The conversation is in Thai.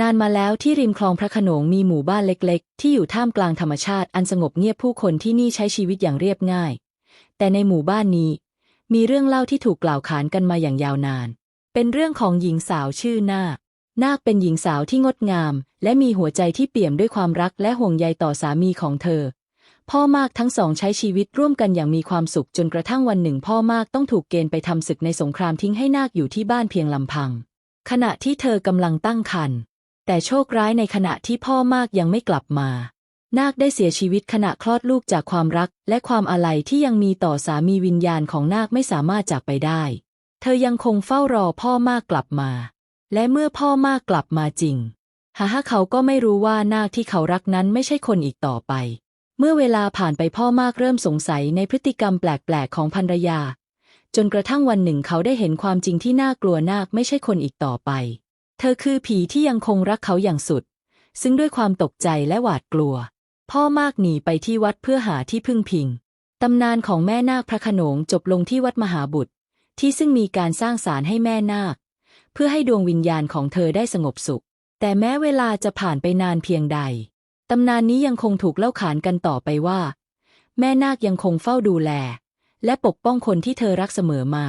นานมาแล้วที่ริมคลองพระขนงมีหมู่บ้านเล็กๆ ที่อยู่ท่ามกลางธรรมชาติอันสงบเงียบผู้คนที่นี่ใช้ชีวิตอย่างเรียบง่าย แต่ในหมู่บ้านนี้ มีเรื่องเล่าที่ถูกกล่าวขานกันมาอย่างยาวนาน เป็นเรื่องของหญิงสาวชื่อนาคนาคเป็นหญิงสาวที่งดงาม และมีหัวใจที่เปี่ยมด้วยความรักและห่วงใยต่อสามีของเธอ พ่อมากทั้งสองใช้ชีวิตร่วมกันอย่างมีความสุขจนกระทั่งวันหนึ่ง พ่อมากต้องถูกเกณฑ์ไปทำศึกในสงครามทิ้งให้นาคอยู่ที่บ้านเพียงลำพัง ขณะที่เธอกำลังตั้งครรภ์ แต่โชคร้ายในขณะที่พ่อมากยังไม่กลับมา นาคได้เสียชีวิตขณะคลอดลูกจากความรัก และความอาลัยที่ยังมีต่อสามีวิญญาณของนาคไม่สามารถจากไปได้ เธอยังคงเฝ้ารอพ่อมากกลับมา และเมื่อพ่อมากกลับมาจริงหาเขาก็ไม่รู้ว่านาคที่เขารักนั้นไม่ใช่คนอีกต่อไป เมื่อเวลาผ่านไปพ่อมากเริ่มสงสัยในพฤติกรรมแปลกๆของภรรยา จนกระทั่งวันหนึ่งเขาได้เห็นความจริงที่น่ากลัวนาคไม่ใช่คนอีกต่อไป เธอคือผีที่ยังคงรักเขาอย่างสุด ซึ่งด้วยความตกใจและหวาดกลัว พ่อมากหนีไปที่วัดเพื่อหาที่พึ่งพิง ตำนานของแม่นาคพระโขนงจบลงที่วัดมหาบุตร ที่ซึ่งมีการสร้างศาลให้แม่นาค เพื่อให้ดวงวิญญาณของเธอได้สงบสุข แต่แม้เวลาจะผ่านไปนานเพียงใด ตำนานนี้ยังคงถูกเล่าขานกันต่อไปว่า แม่นาคยังคงเฝ้าดูแล และปกป้องคนที่เธอรักเสมอมา